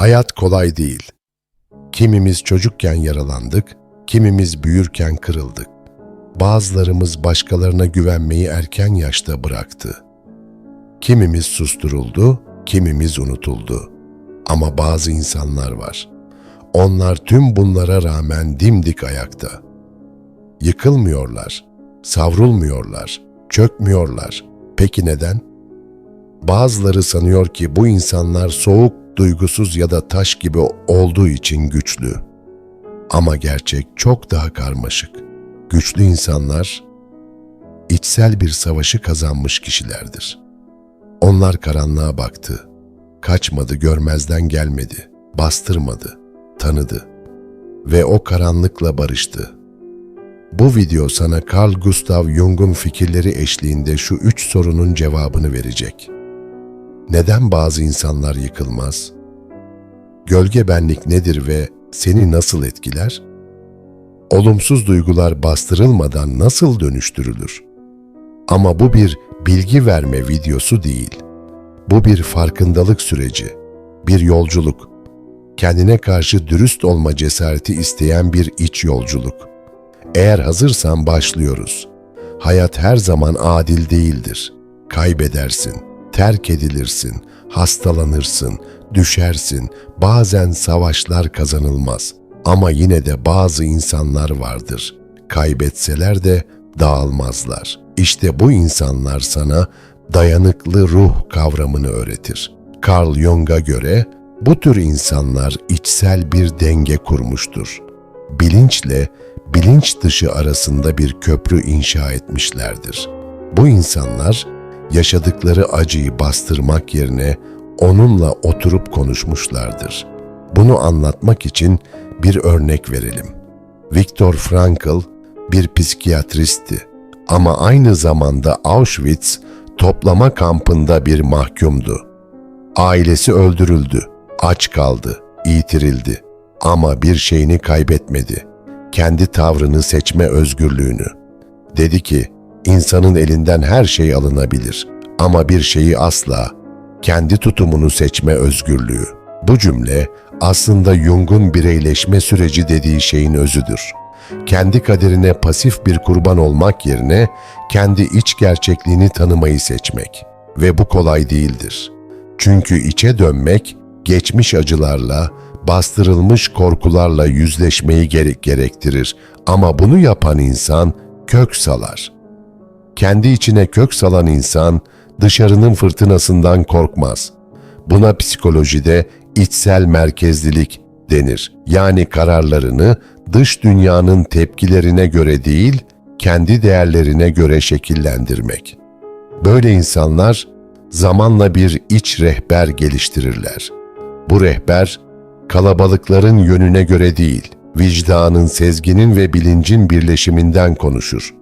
Hayat kolay değil. Kimimiz çocukken yaralandık, kimimiz büyürken kırıldık. Bazılarımız başkalarına güvenmeyi erken yaşta bıraktı. Kimimiz susturuldu, kimimiz unutuldu. Ama bazı insanlar var. Onlar tüm bunlara rağmen dimdik ayakta. Yıkılmıyorlar, savrulmuyorlar, çökmüyorlar. Peki neden? Bazıları sanıyor ki bu insanlar soğuk, duygusuz ya da taş gibi olduğu için güçlü. Ama gerçek çok daha karmaşık. Güçlü insanlar içsel bir savaşı kazanmış kişilerdir. Onlar karanlığa baktı. Kaçmadı, görmezden gelmedi, bastırmadı, tanıdı ve o karanlıkla barıştı. Bu video sana Carl Gustav Jung'un fikirleri eşliğinde şu üç sorunun cevabını verecek. Neden bazı insanlar yıkılmaz? Gölge benlik nedir ve seni nasıl etkiler? Olumsuz duygular bastırılmadan nasıl dönüştürülür? Ama bu bir bilgi verme videosu değil. Bu bir farkındalık süreci, bir yolculuk. Kendine karşı dürüst olma cesareti isteyen bir iç yolculuk. Eğer hazırsan başlıyoruz. Hayat her zaman adil değildir. Kaybedersin, terk edilirsin, hastalanırsın, düşersin. Bazen savaşlar kazanılmaz. Ama yine de bazı insanlar vardır. Kaybetseler de dağılmazlar. İşte bu insanlar sana dayanıklı ruh kavramını öğretir. Carl Jung'a göre bu tür insanlar içsel bir denge kurmuştur. Bilinçle bilinç dışı arasında bir köprü inşa etmişlerdir. Bu insanlar yaşadıkları acıyı bastırmak yerine onunla oturup konuşmuşlardır. Bunu anlatmak için bir örnek verelim. Viktor Frankl bir psikiyatristti ama aynı zamanda Auschwitz toplama kampında bir mahkumdu. Ailesi öldürüldü, aç kaldı, yitirildi ama bir şeyini kaybetmedi. Kendi tavrını seçme özgürlüğünü. Dedi ki, insanın elinden her şey alınabilir ama bir şeyi asla, kendi tutumunu seçme özgürlüğü. Bu cümle aslında Jung'un bireyleşme süreci dediği şeyin özüdür. Kendi kaderine pasif bir kurban olmak yerine kendi iç gerçekliğini tanımayı seçmek. Ve bu kolay değildir. Çünkü içe dönmek, geçmiş acılarla, bastırılmış korkularla yüzleşmeyi gerek gerektirir. Ama bunu yapan insan kök salar. Kendi içine kök salan insan dışarının fırtınasından korkmaz. Buna psikolojide içsel merkezlilik denir. Yani kararlarını dış dünyanın tepkilerine göre değil, kendi değerlerine göre şekillendirmek. Böyle insanlar zamanla bir iç rehber geliştirirler. Bu rehber kalabalıkların yönüne göre değil, vicdanın, sezginin ve bilincin birleşiminden konuşur.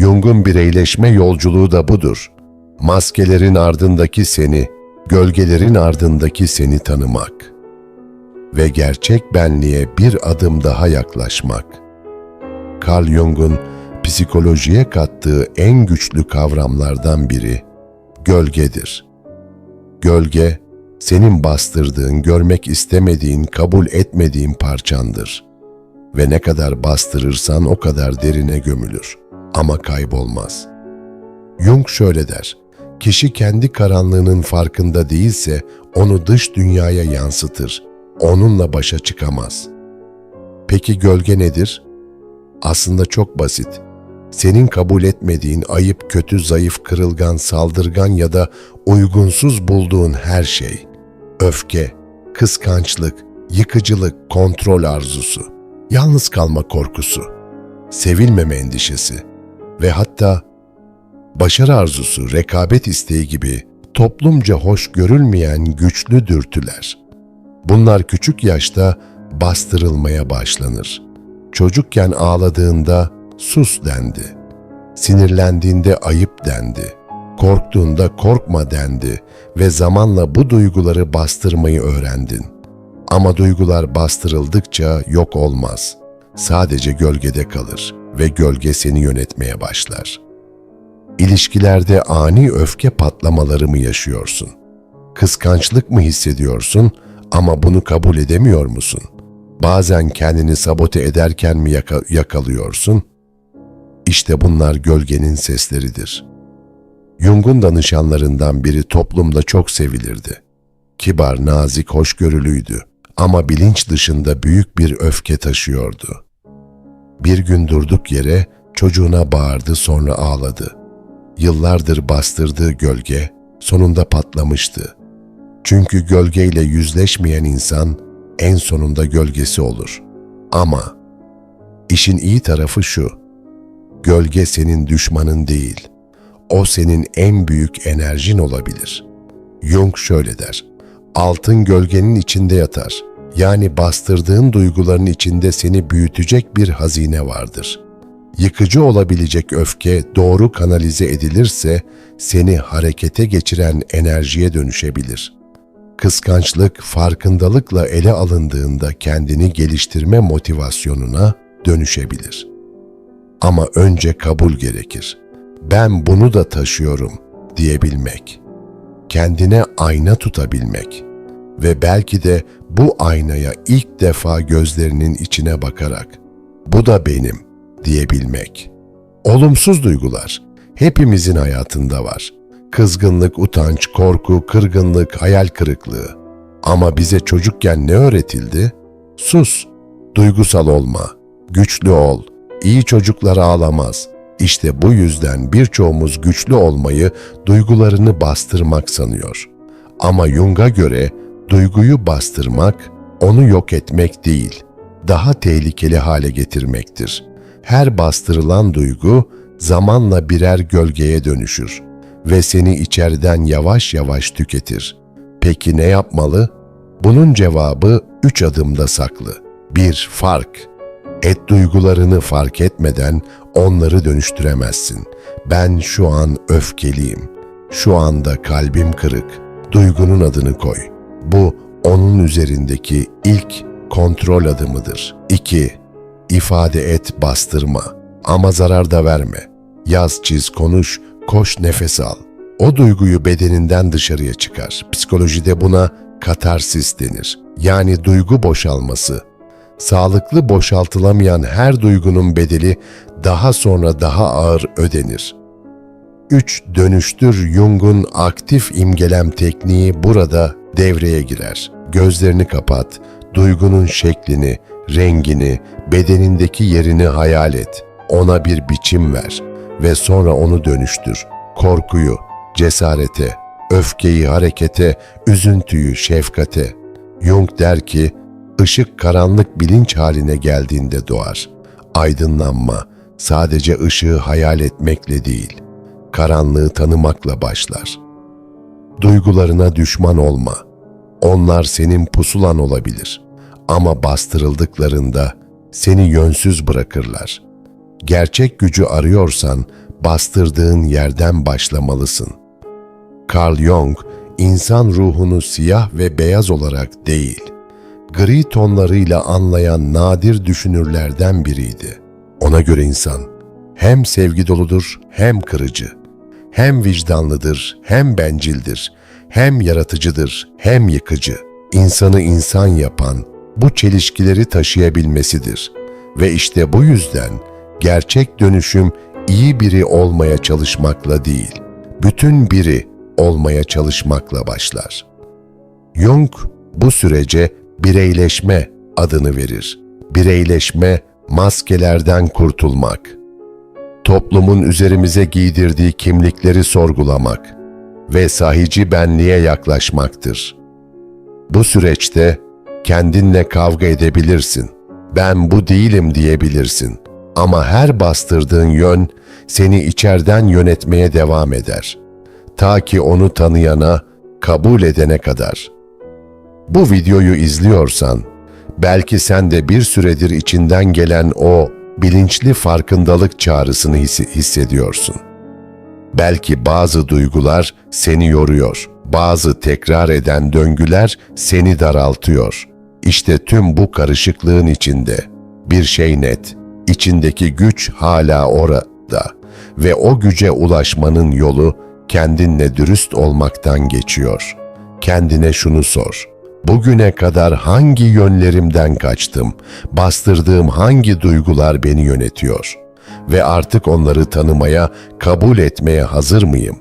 Jung'un bireyleşme yolculuğu da budur. Maskelerin ardındaki seni, gölgelerin ardındaki seni tanımak ve gerçek benliğe bir adım daha yaklaşmak. Carl Jung'un psikolojiye kattığı en güçlü kavramlardan biri gölgedir. Gölge, senin bastırdığın, görmek istemediğin, kabul etmediğin parçandır. Ve ne kadar bastırırsan o kadar derine gömülür ama kaybolmaz. Jung şöyle der, kişi kendi karanlığının farkında değilse onu dış dünyaya yansıtır, onunla başa çıkamaz. Peki gölge nedir? Aslında çok basit. Senin kabul etmediğin ayıp, kötü, zayıf, kırılgan, saldırgan ya da uygunsuz bulduğun her şey. Öfke, kıskançlık, yıkıcılık, kontrol arzusu, yalnız kalma korkusu, sevilmeme endişesi ve hatta başarı arzusu, rekabet isteği gibi toplumca hoş görülmeyen güçlü dürtüler. Bunlar küçük yaşta bastırılmaya başlanır. Çocukken ağladığında sus dendi. Sinirlendiğinde ayıp dendi. Korktuğunda korkma dendi ve zamanla bu duyguları bastırmayı öğrendin. Ama duygular bastırıldıkça yok olmaz. Sadece gölgede kalır ve gölge seni yönetmeye başlar. İlişkilerde ani öfke patlamaları mı yaşıyorsun? Kıskançlık mı hissediyorsun? Ama bunu kabul edemiyor musun? Bazen kendini sabote ederken mi yaka- yakalıyorsun? İşte bunlar gölgenin sesleridir. Jung'un danışanlarından biri toplumda çok sevilirdi. Kibar, nazik, hoşgörülüydü ama bilinç dışında büyük bir öfke taşıyordu. Bir gün durduk yere çocuğuna bağırdı sonra ağladı. Yıllardır bastırdığı gölge sonunda patlamıştı. Çünkü gölgeyle yüzleşmeyen insan en sonunda gölgesi olur. Ama işin iyi tarafı şu. Gölge senin düşmanın değil. O senin en büyük enerjin olabilir. Jung şöyle der. Altın gölgenin içinde yatar. Yani bastırdığın duyguların içinde seni büyütecek bir hazine vardır. Yıkıcı olabilecek öfke doğru kanalize edilirse seni harekete geçiren enerjiye dönüşebilir. Kıskançlık farkındalıkla ele alındığında kendini geliştirme motivasyonuna dönüşebilir. Ama önce kabul gerekir. Ben bunu da taşıyorum diyebilmek. Kendine ayna tutabilmek ve belki de bu aynaya ilk defa gözlerinin içine bakarak bu da benim diyebilmek. Olumsuz duygular hepimizin hayatında var. Kızgınlık, utanç, korku, kırgınlık, hayal kırıklığı. Ama bize çocukken ne öğretildi? Sus, duygusal olma, güçlü ol, iyi çocuklar ağlamaz. İşte bu yüzden birçoğumuz güçlü olmayı duygularını bastırmak sanıyor. Ama Jung'a göre duyguyu bastırmak, onu yok etmek değil, daha tehlikeli hale getirmektir. Her bastırılan duygu zamanla birer gölgeye dönüşür ve seni içeriden yavaş yavaş tüketir. Peki ne yapmalı? Bunun cevabı üç adımda saklı. 1. Fark. Et duygularını fark etmeden onları dönüştüremezsin. Ben şu an öfkeliyim. Şu anda kalbim kırık. Duygunun adını koy. Bu onun üzerindeki ilk kontrol adımıdır. 2. İfade et, bastırma. Ama zarar da verme. Yaz, çiz, konuş, koş, nefes al. O duyguyu bedeninden dışarıya çıkar. Psikolojide buna katarsis denir. Yani duygu boşalması. Sağlıklı boşaltılamayan her duygunun bedeli daha sonra daha ağır ödenir. 3. Dönüştür Jung'un aktif imgelem tekniği burada devreye girer. Gözlerini kapat, duygunun şeklini, rengini, bedenindeki yerini hayal et. Ona bir biçim ver ve sonra onu dönüştür. Korkuyu, cesarete, öfkeyi harekete, üzüntüyü şefkate. Jung der ki, ışık karanlık bilinç haline geldiğinde doğar. Aydınlanma sadece ışığı hayal etmekle değil, karanlığı tanımakla başlar. Duygularına düşman olma. Onlar senin pusulan olabilir ama bastırıldıklarında seni yönsüz bırakırlar. Gerçek gücü arıyorsan bastırdığın yerden başlamalısın. Carl Jung, insan ruhunu siyah ve beyaz olarak değil, gri tonlarıyla anlayan nadir düşünürlerden biriydi. Ona göre insan hem sevgi doludur hem kırıcı, hem vicdanlıdır hem bencildir, hem yaratıcıdır hem yıkıcı. İnsanı insan yapan bu çelişkileri taşıyabilmesidir. Ve işte bu yüzden gerçek dönüşüm iyi biri olmaya çalışmakla değil, bütün biri olmaya çalışmakla başlar. Jung bu sürece bireyleşme adını verir. Bireyleşme, maskelerden kurtulmak. Toplumun üzerimize giydirdiği kimlikleri sorgulamak ve sahici benliğe yaklaşmaktır. Bu süreçte kendinle kavga edebilirsin. Ben bu değilim diyebilirsin. Ama her bastırdığın yön seni içerden yönetmeye devam eder. Ta ki onu tanıyana, kabul edene kadar. Bu videoyu izliyorsan, belki sen de bir süredir içinden gelen o bilinçli farkındalık çağrısını his- hissediyorsun. Belki bazı duygular seni yoruyor, bazı tekrar eden döngüler seni daraltıyor. İşte tüm bu karışıklığın içinde bir şey net, içindeki güç hala orada ve o güce ulaşmanın yolu kendinle dürüst olmaktan geçiyor. Kendine şunu sor. Bugüne kadar hangi yönlerimden kaçtım? Bastırdığım hangi duygular beni yönetiyor? Ve artık onları tanımaya, kabul etmeye hazır mıyım?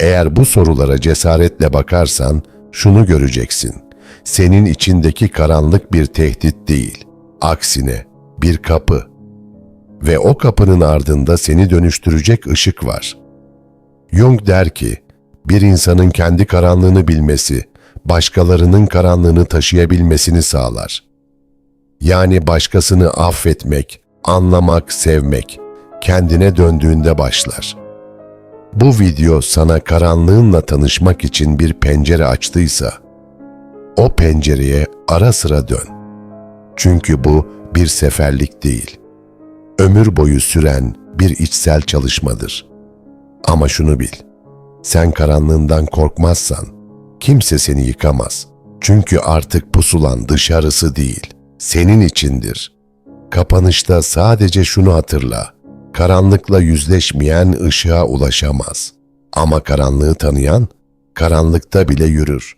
Eğer bu sorulara cesaretle bakarsan şunu göreceksin. Senin içindeki karanlık bir tehdit değil. Aksine bir kapı. Ve o kapının ardında seni dönüştürecek ışık var. Jung der ki, bir insanın kendi karanlığını bilmesi, başkalarının karanlığını taşıyabilmesini sağlar. Yani başkasını affetmek, anlamak, sevmek kendine döndüğünde başlar. Bu video sana karanlığınla tanışmak için bir pencere açtıysa, o pencereye ara sıra dön. Çünkü bu bir seferlik değil. Ömür boyu süren bir içsel çalışmadır. Ama şunu bil, sen karanlığından korkmazsan kimse seni yıkamaz. Çünkü artık pusulan dışarısı değil, senin içindir. Kapanışta sadece şunu hatırla, karanlıkla yüzleşmeyen ışığa ulaşamaz. Ama karanlığı tanıyan, karanlıkta bile yürür.